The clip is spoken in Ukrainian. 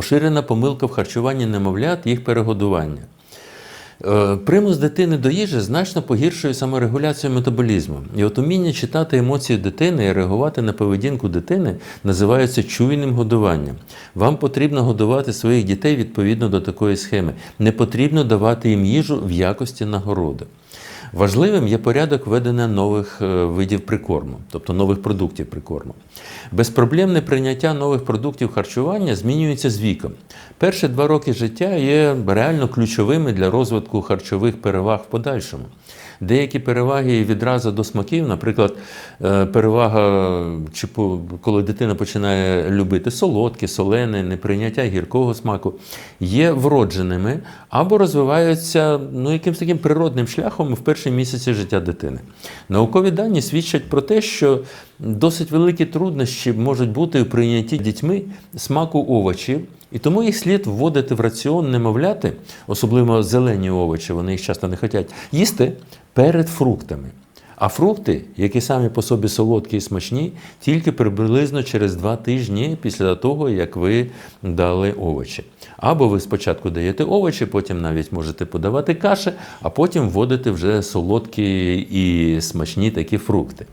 Поширена помилка в харчуванні немовлят їх перегодування. Е, Примус дитини до їжі значно погіршує саморегуляцію метаболізму. І от уміння читати емоції дитини і реагувати на поведінку дитини називається чуйним годуванням. Вам потрібно годувати своїх дітей відповідно до такої схеми. Не потрібно давати їм їжу в якості нагороди. Важливим є порядок ведення нових е, видів прикорму, тобто нових продуктів прикорму. Безпроблемне прийняття нових продуктів харчування змінюється з віком. Перші два роки життя є реально ключовими для розвитку харчових переваг в подальшому. Деякі переваги відразу до смаків, наприклад, е, перевага, коли дитина починає любити солодке, солене, неприйняття гіркого смаку, є вродженими або розвиваються ну, якимось таким природним шляхом в перші місяці життя дитини. Наукові дані свідчать про те, що досить великі труднощі можуть бути у прийнятті дітьми смаку овочів, і тому їх слід вводити в раціон немовляти, особливо зелені овочі, вони їх часто не хочуть, їсти перед фруктами. А фрукти, які самі по собі солодкі і смачні, тільки приблизно через два тижні після того, як ви дали овочі. Або ви спочатку даєте овочі, потім навіть можете подавати каші, а потім вводити вже солодкі і смачні такі фрукти.